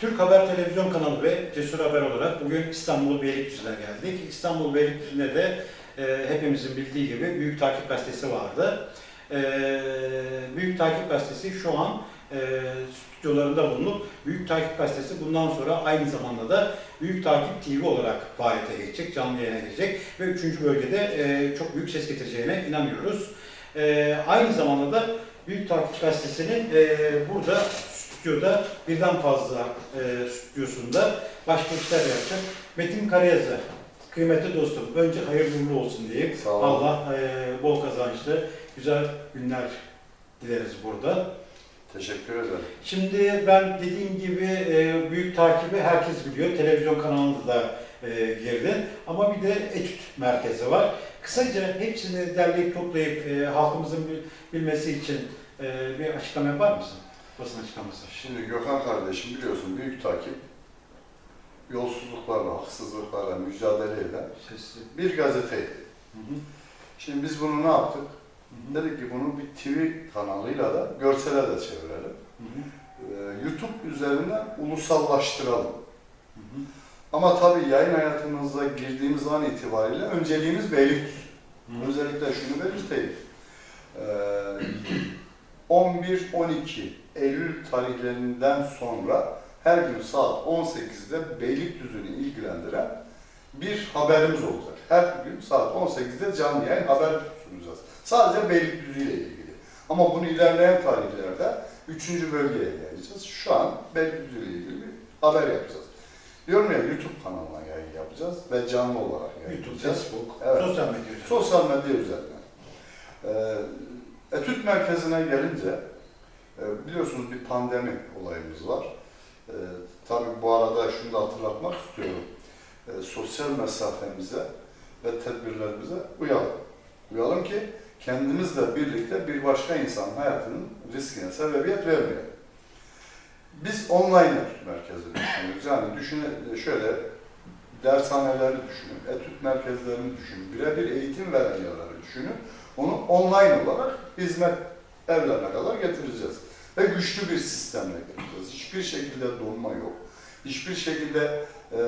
Türk Haber Televizyon kanalı ve Cesur Haber olarak bugün İstanbul Beylikdüzü'ne geldik. İstanbul Beylikdüzü'nde de e, hepimizin bildiği gibi Büyük Takip Gazetesi vardı. E, Büyük Takip Gazetesi şu an e, stüdyolarında bulunup Büyük Takip Gazetesi bundan sonra aynı zamanda da Büyük Takip TV olarak faaliyete geçecek, canlı yayına geçecek ve 3. bölgede e, çok büyük ses getireceğine inanıyoruz. E, aynı zamanda da Büyük Takip Gazetesi'nin e, burada stüdyoda birden fazla e, stüdyosunda başka işler yapacak. Metin Karayazı, kıymetli dostum, önce hayırlı uğurlu olsun diyeyim. Sağ olun. Allah e, bol kazançlı, güzel günler dileriz burada. Teşekkür ederim. Şimdi ben dediğim gibi e, büyük takibi herkes biliyor. Televizyon kanalında da e, girdin. Ama bir de etüt merkezi var. Kısaca hepsini derleyip toplayıp e, halkımızın bil- bilmesi için e, bir açıklama yapar mısın? Basın açıklaması. Şimdi Gökhan kardeşim biliyorsun büyük takip yolsuzluklarla, haksızlıklarla mücadele eden Sesli. bir gazeteydi. Hı hı. Şimdi biz bunu ne yaptık? Hı hı. Dedik ki bunu bir TV kanalıyla da görsele de çevirelim. Hı hı. Ee, YouTube üzerinden ulusallaştıralım. Hı hı. Ama tabii yayın hayatımıza girdiğimiz an itibariyle önceliğimiz Beylikdüzü. Özellikle şunu belirteyim. Ee, 11-12 Eylül tarihlerinden sonra her gün saat 18'de Beylikdüzü'nü ilgilendiren bir haberimiz olacak. Her gün saat 18'de canlı yayın haber sunacağız. Sadece Beylikdüzü ile ilgili. Ama bunu ilerleyen tarihlerde 3. bölgeye yayacağız. Şu an Beylikdüzü ile ilgili bir haber yapacağız. Diyorum ya YouTube kanalına yayın yapacağız ve canlı olarak YouTube, yayınlayacağız. Facebook, Evet. sosyal medya. üzerinden. Sosyal medya üzerinden. Ee, etüt merkezine gelince e, biliyorsunuz bir pandemi olayımız var. Ee, tabii bu arada şunu da hatırlatmak istiyorum. Ee, sosyal mesafemize ve tedbirlerimize uyalım. Uyalım ki kendimizle birlikte bir başka insanın hayatının riskine sebebiyet vermeyelim. Biz online etüt merkezini düşünüyoruz. Yani düşünün şöyle dershaneleri düşünün, etüt merkezlerini düşünün, birebir eğitim veren yerleri düşünün. Onu online olarak hizmet evlerine kadar getireceğiz. Ve güçlü bir sistemle getireceğiz. Hiçbir şekilde donma yok. Hiçbir şekilde e,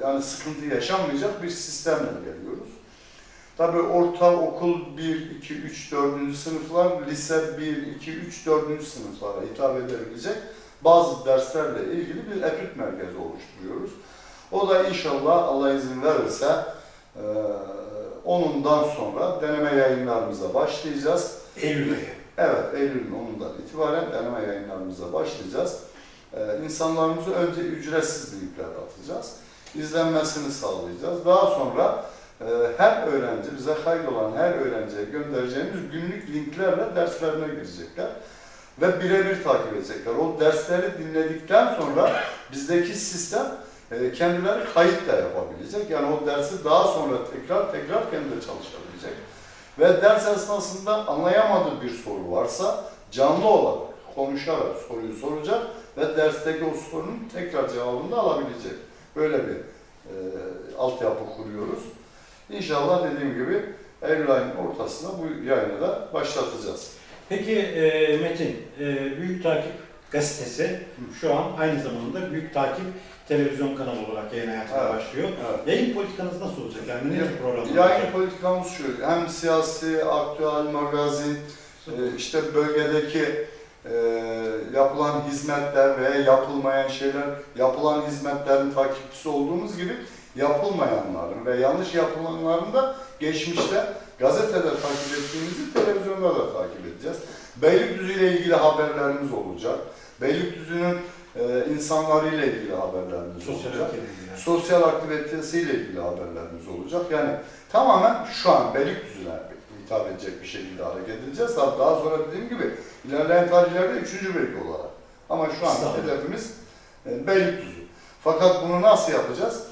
yani sıkıntı yaşanmayacak bir sistemle geliyoruz. Tabii ortaokul 1, 2, 3, 4. sınıflar, lise 1, 2, 3, 4. sınıflara hitap edebilecek bazı derslerle ilgili bir etüt merkezi oluşturuyoruz. O da inşallah Allah izin verirse e, onundan sonra deneme yayınlarımıza başlayacağız. Eylül ayı. Evet, Eylül'ün 10'undan itibaren deneme yayınlarımıza başlayacağız. Ee, insanlarımızı önce ücretsiz linklere atacağız. İzlenmesini sağlayacağız. Daha sonra e, her öğrenci, bize kaydolan her öğrenciye göndereceğimiz günlük linklerle derslerine girecekler. Ve birebir takip edecekler. O dersleri dinledikten sonra bizdeki sistem e, kendileri kayıt da yapabilecek. Yani o dersi daha sonra tekrar tekrar kendi de çalışabilecek. Ve ders esnasında anlayamadığı bir soru varsa canlı olarak konuşarak soruyu soracak ve dersteki o sorunun tekrar cevabını da alabilecek. Böyle bir e, altyapı kuruyoruz. İnşallah dediğim gibi Eylül ayının ortasında bu yayını da başlatacağız. Peki e, Metin, e, Büyük Takip Gazetesi şu an aynı zamanda Büyük Takip Televizyon kanalı olarak yayın hayatına Evet. başlıyor. Evet. Yayın politikanız nasıl olacak? Yani ne tür programlar Yayın olacak? politikamız şu, hem siyasi, aktüel, magazin, e, işte bölgedeki e, yapılan hizmetler veya yapılmayan şeyler, yapılan hizmetlerin takipçisi olduğumuz gibi yapılmayanların ve yanlış yapılanların da geçmişte gazetede takip ettiğimizi televizyonda da takip edeceğiz. Beylikdüzü ile ilgili haberlerimiz olacak. Beylikdüzü'nün e, insanlarıyla ilgili haberlerimiz Sosyal olacak aktiviteler. sosyal aktivitesiyle ilgili haberlerimiz olacak. Yani tamamen şu an Beylikdüzü'ne hitap edecek bir şekilde hareket edeceğiz. Daha daha sonra dediğim gibi ilerleyen tarihlerde üçüncü bölge olarak. Ama şu an hedefimiz e, Beylikdüzü. Fakat bunu nasıl yapacağız?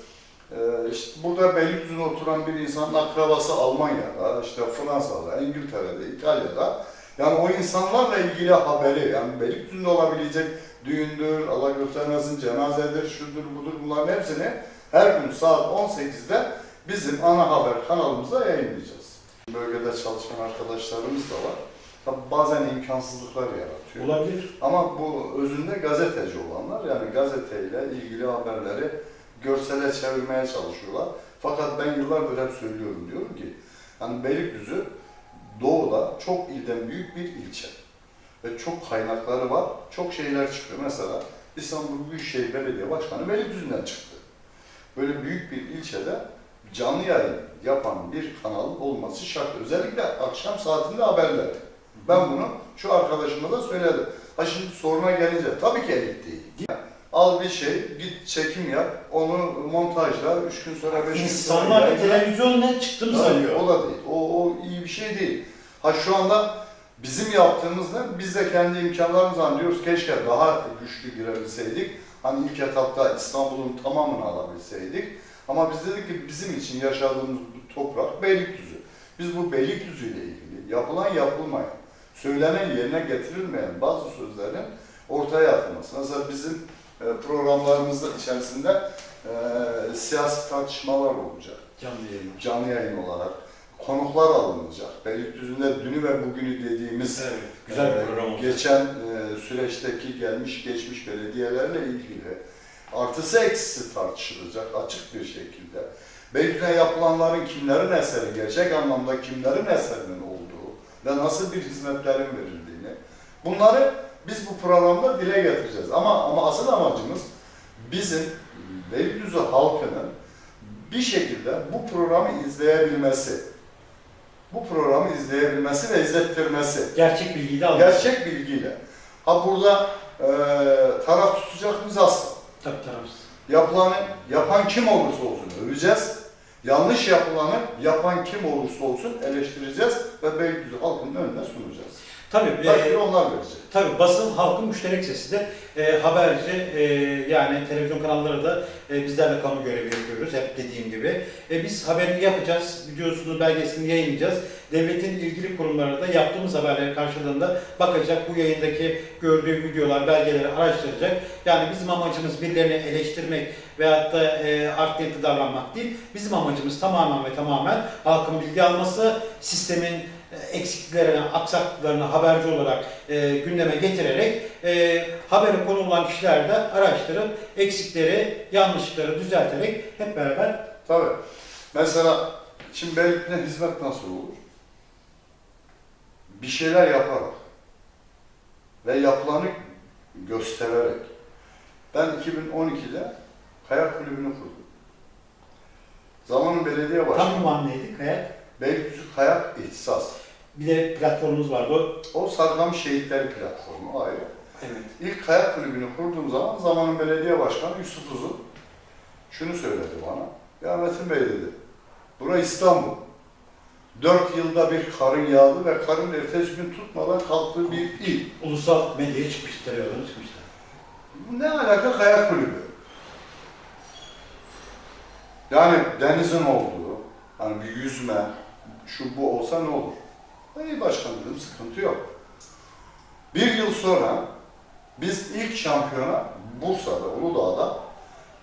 E, işte burada Beylikdüzü'nde oturan bir insanın akrabası Almanya'da, işte Fransa'da, İngiltere'de, İtalya'da. Yani o insanlarla ilgili haberi, yani Beylikdüzü'nde olabilecek düğündür, Allah göstermesin cenazedir, şudur budur bunların hepsini her gün saat 18'de bizim ana haber kanalımızda yayınlayacağız. Bölgede çalışan arkadaşlarımız da var. Tabii bazen imkansızlıklar yaratıyor. Olabilir. Ama bu özünde gazeteci olanlar yani gazeteyle ilgili haberleri görsele çevirmeye çalışıyorlar. Fakat ben yıllardır hep söylüyorum diyorum ki hani Beylikdüzü doğuda çok ilden büyük bir ilçe. Ve çok kaynakları var, çok şeyler çıkıyor. Mesela İstanbul Büyükşehir Belediye Başkanı Beylikdüzü'nden çıktı. Böyle büyük bir ilçede canlı yayın yapan bir kanal olması şart. Özellikle akşam saatinde haberler. Ben bunu şu arkadaşıma da söyledim. Ha şimdi soruna gelince tabii ki elit değil. Al bir şey, git çekim yap, onu montajla, üç gün sonra, beş gün sonra... İnsanlar yayınla. televizyonla çıktım Tabii, sanıyor. O da değil. O, o iyi bir şey değil. Ha şu anda bizim yaptığımız ne? Biz de kendi imkanlarımızla diyoruz keşke daha güçlü girebilseydik. Hani ilk etapta İstanbul'un tamamını alabilseydik. Ama biz dedik ki bizim için yaşadığımız bu toprak Beylikdüzü. Biz bu Beylikdüzü ile ilgili yapılan yapılmayan, söylenen yerine getirilmeyen bazı sözlerin ortaya atılması. Mesela bizim e, programlarımızda içerisinde e, siyasi tartışmalar olacak Canlı yayın. canlı yayın olarak konuklar alınacak. Beylikdüzü'nde dünü ve bugünü dediğimiz Evet, güzel e, program geçen e, süreçteki gelmiş geçmiş belediyelerle ilgili artısı eksisi tartışılacak açık bir şekilde. Beylikdüzü'ne yapılanların kimlerin eseri, gerçek anlamda kimlerin eserinin olduğu ve nasıl bir hizmetlerin verildiğini bunları biz bu programda dile getireceğiz. Ama ama asıl amacımız bizim Beylikdüzü halkının bir şekilde bu programı izleyebilmesi, bu programı izleyebilmesi ve izlettirmesi. Gerçek bilgiyi de almış. Gerçek bilgiyle. Ha burada e, taraf tutacak mıyız asla. Tabii tarafsız. Yapılanı yapan kim olursa olsun öveceğiz. Yanlış yapılanı yapan kim olursa olsun eleştireceğiz ve Beylikdüzü halkının önüne sunacağız. Tabii. e, Takdiri onlar verecek. Tabii basın halkın müşterek sesidir. E, haberci e, yani televizyon kanalları da e, bizler de kamu görevi yapıyoruz hep dediğim gibi. E, biz haberini yapacağız, videosunu, belgeselini yayınlayacağız. Devletin ilgili kurumları da yaptığımız haberler karşılığında bakacak bu yayındaki gördüğü videolar, belgeleri araştıracak. Yani bizim amacımız birilerini eleştirmek veyahut da e, art niyetli davranmak değil. Bizim amacımız tamamen ve tamamen halkın bilgi alması, sistemin e, eksikliklerini, aksaklıklarını haberci olarak e, gündeme getirerek e, haberi konu olan kişiler de araştırıp eksikleri, yanlışlıkları düzelterek hep beraber Tabii. Mesela şimdi Beylikdüzü'ne hizmet nasıl olur? Bir şeyler yaparak ve yapılanı göstererek. Ben 2012'de kayak kulübünü kurdum. Zamanın belediye başkanı. tam ünvan neydi? Kayak. Beylikdüzü Kayak İhtisas. Bir de platformumuz vardı. O, O Sargam Şehitleri platformu ayrı. evet. İlk kayak kulübünü kurduğum zaman zamanın belediye başkanı Yusuf Uzun şunu söyledi bana. Ya Metin Bey dedi, bura İstanbul. Dört yılda bir karın yağdı ve karın ertesi gün tutmadan kalktığı bir il. Ulusal medyaya çıkmıştı, televizyona çıkmıştı. Ne alaka kayak kulübü? Yani denizin olduğu, hani bir yüzme, şu bu olsa ne olur? İyi başkan dedim, sıkıntı yok. Bir yıl sonra biz ilk şampiyona Bursa'da, Uludağ'da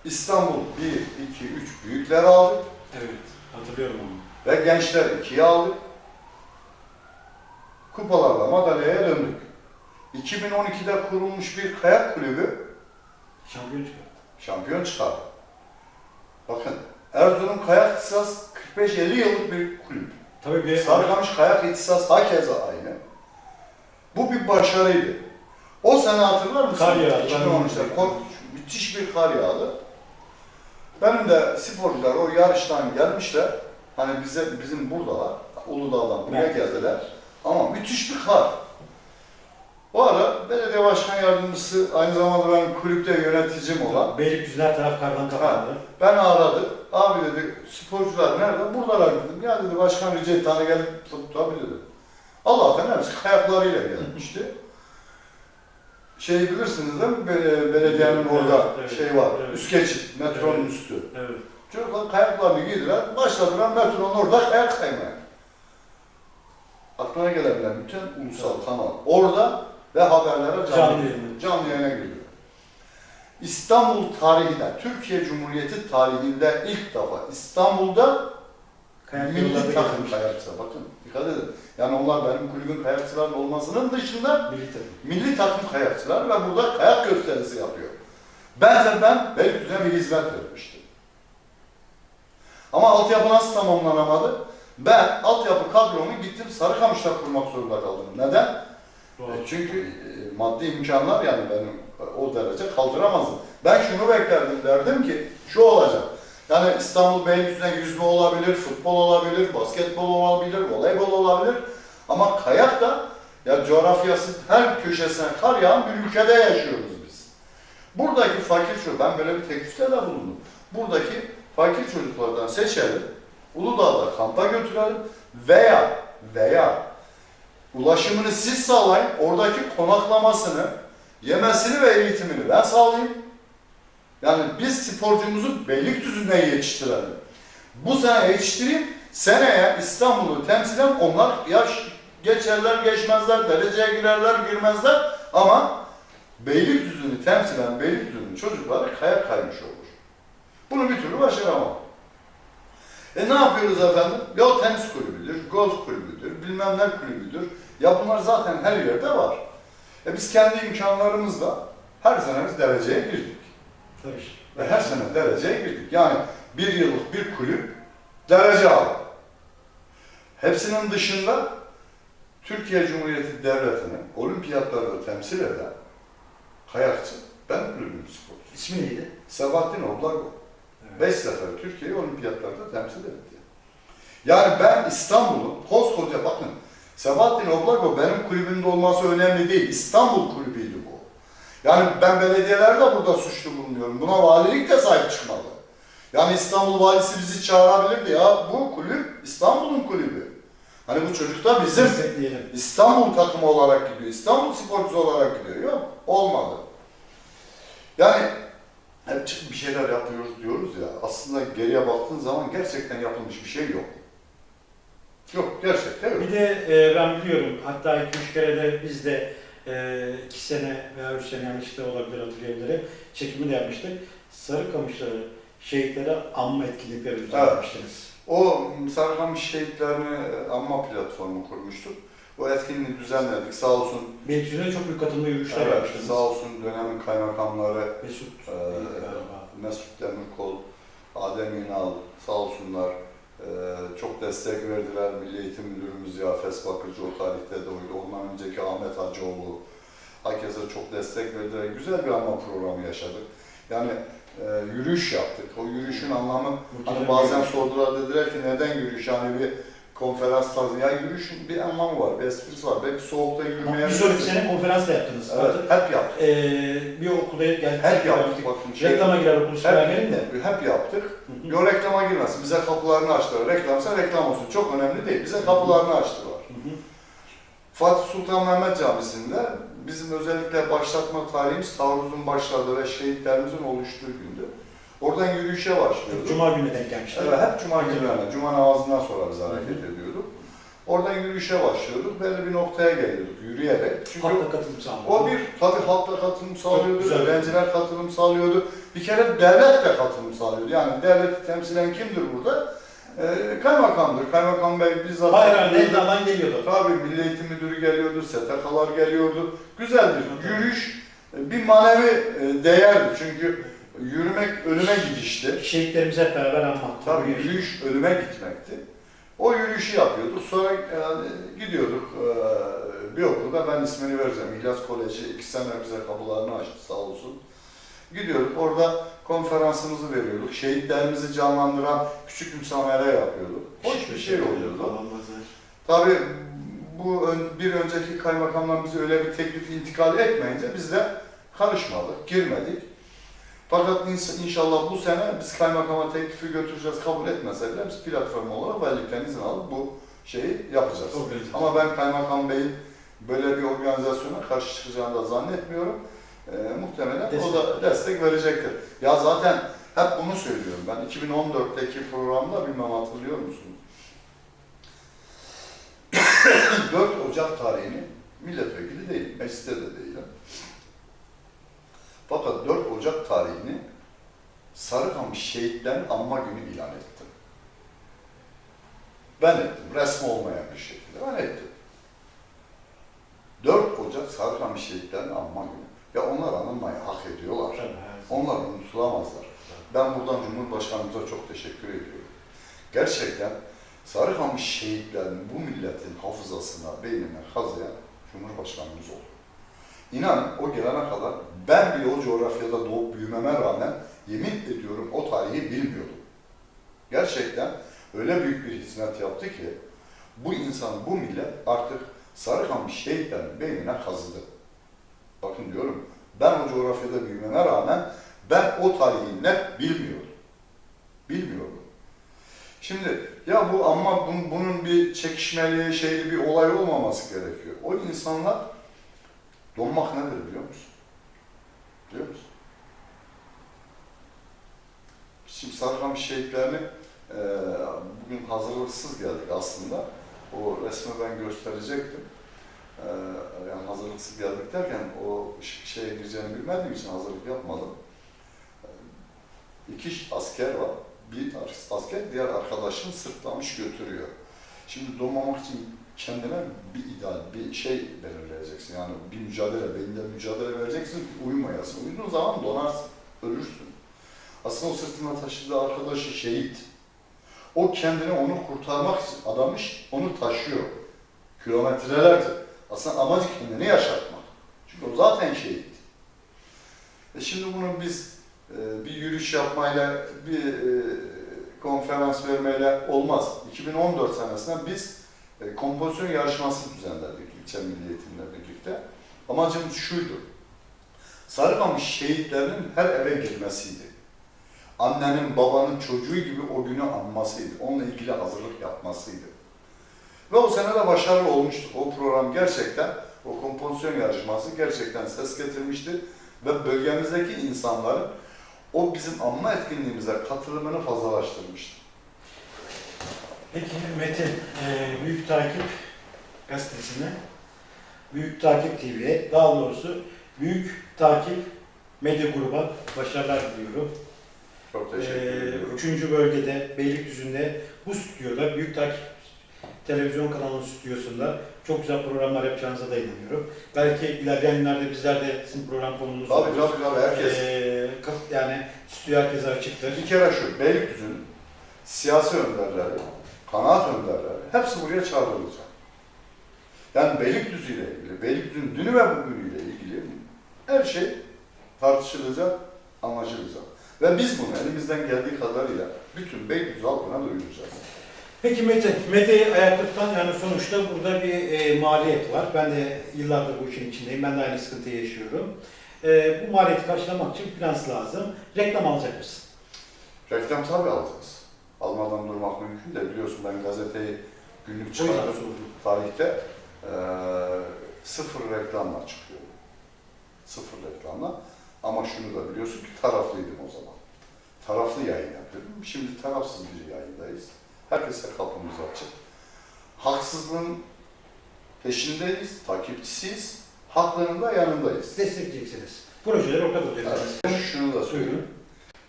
İstanbul 1, 2, 3 büyükler aldık Evet, hatırlıyorum onu. ve gençler ikiye aldık. Kupalarla madalyaya döndük. 2012'de kurulmuş bir kayak kulübü Şampiyon çıktı. şampiyon çıkardı. Bakın Erzurum Kayak İhtisas 45-50 yıllık bir kulüp. Tabii bir Sarıkamış Kayak İhtisas hakeza aynı. Bu bir başarıydı. O sene hatırlar mısın? Kar yağdı, ben 2013'te onu korkunç, müthiş bir kar yağdı. Benim de sporcular o yarıştan gelmişler. Hani bize bizim buradalar. Uludağ'dan buraya geldiler. Ama müthiş bir kar. Bu ara belediye başkan yardımcısı aynı zamanda benim kulüpte yöneticim olan Beylikdüzü her taraf kardan kapandı. ben aradı. Abi dedi sporcular nerede? Buradalar dedim. Ya dedi başkan rica etti hani gelip tut tabii dedi. Allah'tan hepsi kayaklarıyla gelmişti. Şey bilirsiniz değil mi? Be- belediyenin Evet, orada evet, şey var. evet. Üst geçit, metronun Evet. üstü. Evet. Çocuklar kayaklarını giydiler. Başladılar metronun orada kayak kaymaya. Aklına gelebilen bütün ulusal kanal orada ve haberlere canlı, Canlı yayın. canlı yayına giriyor. İstanbul tarihinde, Türkiye Cumhuriyeti tarihinde ilk defa İstanbul'da Kayak milli takım geçmiş. kayakçı bakın. Dikkat edin. Yani onlar benim kulübün kayakçıların olmasının dışında Milli takım. milli takım kayakçılar ve burada kayak gösterisi yapıyor. Bence ben Beylikdüzü'ne bir hizmet vermiştim. Ama altyapı nasıl tamamlanamadı? Ben altyapı kadromu gittim Sarıkamış'ta kurmak zorunda kaldım. Neden? Doğru. E, Çünkü e, maddi imkanlar yani benim e, o derece kaldıramazdım. Ben şunu beklerdim derdim ki şu olacak. Yani İstanbul Beylikdüzü'ne yüzme olabilir, futbol olabilir, basketbol olabilir, voleybol olabilir. Ama kayak da ya coğrafyası her köşesine kar yağan bir ülkede yaşıyoruz biz. Buradaki fakir çocuk, ben böyle bir teklifte de bulundum. Buradaki fakir çocuklardan seçelim, Uludağ'da kampa götürelim veya veya ulaşımını siz sağlayın, oradaki konaklamasını, yemesini ve eğitimini ben sağlayayım. Yani biz sporcumuzu Beylikdüzü'nde yetiştirelim. Bu sene yetiştireyim, seneye İstanbul'u temsilen onlar yaş geçerler geçmezler, dereceye girerler girmezler ama Beylikdüzü'nü temsilen Beylikdüzü'nün çocukları kayak kaymış olur. Bunu bir türlü başaramam. E ne yapıyoruz efendim? Ya tenis kulübüdür, golf kulübüdür, bilmem ne kulübüdür. Ya bunlar zaten her yerde var. E biz kendi imkanlarımızla her sene biz dereceye girdik. Tabii. Ve her sene dereceye girdik. Yani bir yıllık bir kulüp derece aldı. Hepsinin dışında Türkiye Cumhuriyeti Devleti'ni olimpiyatlarda temsil eden kayakçı ben kulübün sporcusu. İsmi neydi? Sebahattin Oblago. Beş sefer Türkiye'yi olimpiyatlarda temsil etti. Yani ben İstanbul'un koskoca bakın Sebahattin Oblago benim kulübümde olması önemli değil. İstanbul kulübüydü bu. Yani ben belediyelerde burada suçlu bulmuyorum. Buna valilik de sahip çıkmalı. Yani İstanbul valisi bizi çağırabilirdi ya. Bu kulüp İstanbul'un kulübü. Hani bu çocuk da bizim. İstanbul takımı olarak gidiyor. İstanbul sporcusu olarak gidiyor. Yok, olmadı. Yani hep çıkıp bir şeyler yapıyoruz diyoruz ya. Aslında geriye baktığın zaman gerçekten yapılmış bir şey yok. Yok, gerçekten yok. Bir de e, ben biliyorum hatta iki üç kere de biz de e, iki sene veya üç sene yanlışlıkla olabilir hatırlayabilirim. Çekimi de yapmıştık. Sarıkamışları şehitlere anma etkinlikleri düzenlemiştiniz. O Sarıkamış şehitlerini anma platformu kurmuştuk. O etkinliği düzenledik. Sağ olsun, Beylikdüzü'ne çok büyük katılımlı yürüyüşler evet, yapmıştınız. sağ olsun dönemin kaymakamları, Mesut galiba. Mesut Demirkol, Adem Ünal sağ olsunlar ee, çok destek verdiler. Milli Eğitim Müdürümüz Yafes Bakırcı o tarihte de oydu. Ondan önceki Ahmet Hacıoğlu herkese çok destek verdiler. Güzel bir anma programı yaşadık. Yani e, yürüyüş yaptık. O yürüyüşün anlamı hani bazen sordular dediler ki neden yürüyüş? Hani bir konferans tarzı. Ya yürüyüşün bir anlamı var, bir esprisi var. Belki soğukta yürümeye... Bir sonraki sene konferans da yaptınız. Evet, hep yaptık. Ee, bir okulda geldik. Hep yaptık. Bakın şey- Reklama girer okul süpermenin de. hep yaptık. Hı hı. Yo reklama girmesin. Bize kapılarını açtılar. Reklamsa reklam olsun. Çok önemli değil. Bize kapılarını açtılar. Hı hı. Fatih Sultan Mehmet Camisi'nde bizim özellikle başlatma tarihimiz taarruzun başladığı ve şehitlerimizin oluştuğu gündü. Oradan yürüyüşe başlıyorduk. Cuma gününe denk gelmişler. Evet, hep cuma günlerine, cuma namazından sonra biz hareket ediyorduk. Oradan yürüyüşe başlıyorduk. Belli bir noktaya geliyorduk yürüyerek. Çünkü Halkla katılım sağladı. o bir tabii halkla katılım sağlıyordu, öğrenciler katılım sağlıyordu. Bir kere devlet de katılım sağlıyordu. Yani devleti temsilen kimdir burada? Ee, kaymakamdır. Kaymakam Bey bizzat... Bayrağı elde alan geliyordu. Tabii Milli Eğitim Müdürü geliyordu, STK'lar geliyordu. Güzel bir yürüyüş, bir manevi e, değerdi. Çünkü yürümek ölüme gidişti. Şehitlerimizi hep beraber anmak. Tabii yürüyüş ölüme gitmekti. O yürüyüşü yapıyorduk. Sonra yani gidiyorduk e, bir okulda ben ismini vereceğim. İhlas Koleji iki sene bize kapılarını açtı sağ olsun. Gidiyorduk orada konferansımızı veriyorduk. Şehitlerimizi canlandıran küçük müsamere yapıyorduk. Hoş bir şey oluyordu. Tabii bu ön- bir önceki kaymakamlar bize öyle bir teklifi intikal etmeyince biz de karışmadık, girmedik. Fakat inşallah bu sene biz kaymakama teklifi götüreceğiz, kabul etmeseler biz platform olarak valilikten izin alıp bu şeyi yapacağız. Ama ben kaymakam beyin böyle bir organizasyona karşı çıkacağını da zannetmiyorum. Ee, muhtemelen o da destek verecektir. Ya zaten hep bunu söylüyorum. Ben 2014'teki programda bilmem hatırlıyor musunuz? 4 Ocak tarihini milletvekili değilim, mecliste de değilim. Fakat 4 Ocak tarihini Sarıkamış şehitlerin anma günü ilan ettim. Ben ettim. Resmi olmayan bir şekilde ben ettim. 4 Ocak Sarıkamış şehitlerini anma günü. Ya onlar anılmayı hak ediyorlar. Onlar unutulamazlar. Ben buradan Cumhurbaşkanımıza çok teşekkür ediyorum. Gerçekten Sarıkamış şehitlerin bu milletin hafızasına, beynine kazıyan Cumhurbaşkanımız oldu. İnanın o gelene kadar ben bile o coğrafyada doğup büyümeme rağmen yemin ediyorum o tarihi bilmiyordum. Gerçekten öyle büyük bir hizmet yaptı ki bu insan, bu millet artık Sarıkamış şehitlerin beynine kazıdı. Bakın diyorum ben o coğrafyada büyümeme rağmen ben o tarihi net bilmiyordum. Bilmiyordum. Şimdi ya bu ama bunun bir çekişmeli şeyli bir olay olmaması gerekiyor. O insanlar donmak nedir biliyor musun? Biliyor musun? Şimdi Sarıkamış şehitlerini eee bugün hazırlıksız geldik aslında. O resmi ben gösterecektim. Eee, yani hazırlıksız geldik derken o şeye gireceğini bilmediğim için hazırlık yapmadım. Eee, İki asker var. Bir asker diğer arkadaşını sırtlamış götürüyor. Şimdi donmamak için kendine bir ideal, bir şey belirleyeceksin. Yani bir mücadele, belinde mücadele vereceksin uyumayasın. Uyuduğun zaman donarsın, ölürsün. Aslında o sırtında taşıdığı arkadaşı şehit. O kendini onu kurtarmak için adamış, onu taşıyor. Kilometrelerce. Aslında amacı kendini yaşatmak. Çünkü o zaten şehit. E şimdi bunu biz e, bir yürüyüş yapmayla, bir e, konferans vermeyle olmaz. 2014 senesinde biz e, kompozisyon yarışması düzenledik ilçe milli eğitimle birlikte. Amacımız şuydu. Sarıkamış şehitlerinin her eve girmesiydi. Annenin, babanın çocuğu gibi o günü anmasıydı. Onunla ilgili hazırlık yapmasıydı. Ve o sene de başarılı olmuştu. O program gerçekten, o kompozisyon yarışması gerçekten ses getirmişti. Ve bölgemizdeki insanların o bizim anma etkinliğimize katılımını fazlalaştırmıştı. Peki Metin, e, Büyük Takip gazetesine, Büyük Takip TV'ye, daha doğrusu Büyük Takip Medya Gruba başarılar diliyorum. Çok teşekkür Ee, ediyorum. Üçüncü bölgede, Beylikdüzü'nde bu stüdyoda, Büyük Takip Televizyon kanalının stüdyosunda çok güzel programlar yapacağınıza da inanıyorum. Belki ilerleyen günlerde bizler de sizin program konumuz Tabii oluruz. tabii tabii herkes. Ee, yani stüdyo herkese açıktır. Bir kere şu, Beylikdüzü'nün siyasi önderleri, kanaat önderleri hepsi buraya çağrılacak. Yani Beylikdüzü ile ilgili, Beylikdüzü'nün dünü ve bugünüyle ilgili her şey tartışılacak, anlaşılacak. Ve biz bunu elimizden geldiği kadarıyla bütün Beylikdüzü halkına duyuracağız. Peki Metin, medyayı ayaklıktan yani sonuçta burada bir e, maliyet var. Ben de yıllardır bu işin içindeyim. Ben de aynı sıkıntıyı yaşıyorum. E, bu maliyeti karşılamak için finans lazım. Reklam alacak mısın? Reklam tabii alacağız. Almadan durmak mümkün de biliyorsun ben gazeteyi günlük O çıkardım. tarihte eee sıfır reklamla çıkıyor. Sıfır reklamla. Ama şunu da biliyorsun ki taraflıydım o zaman. Taraflı yayın yapıyordum. Şimdi tarafsız bir yayındayız. Herkese kapımız açık. Haksızlığın peşindeyiz, takipçisiyiz. Haklarının da yanındayız. Destekleyeceksiniz. Projeleri ortak olacaksınız. Evet. Şunu da söyleyeyim.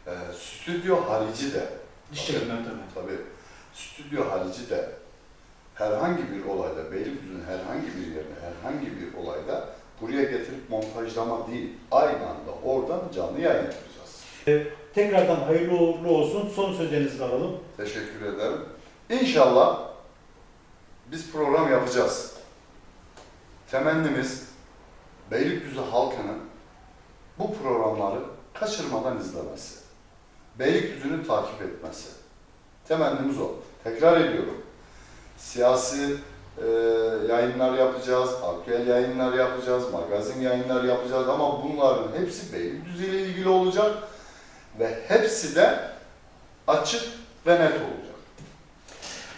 Eee stüdyo harici de Ben tabii. Tabii stüdyo harici de herhangi bir olayda, Beylikdüzü'nün herhangi bir yerine, herhangi bir olayda buraya getirip montajlama değil, aynı anda oradan canlı yayın yapacağız. Tekrardan hayırlı uğurlu olsun. Son sözlerinizi alalım. Teşekkür ederim. İnşallah biz program yapacağız. Temennimiz Beylikdüzü halkının bu programları kaçırmadan izlemesi. Beylikdüzü'nü takip etmesi. Temennimiz o. Tekrar ediyorum. Siyasi e, yayınlar yapacağız, aktüel yayınlar yapacağız, magazin yayınlar yapacağız ama bunların hepsi Beylikdüzü ile ilgili olacak ve hepsi de açık ve net olacak.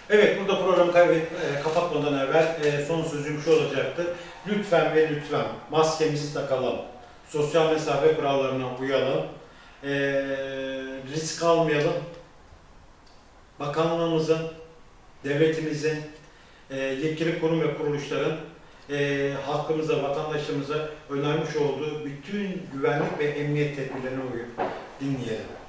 Evet, burada programı kaybet, e, kapatmadan evvel e, son sözüm şu olacaktı. Lütfen ve lütfen maskemizi takalım. Sosyal mesafe kurallarına uyalım. E, risk almayalım. Bakanlığımızın, devletimizin, e, yetkili kurum ve kuruluşların e, halkımıza, vatandaşlarımıza önermiş olduğu bütün güvenlik ve emniyet tedbirlerine uyup dinleyelim.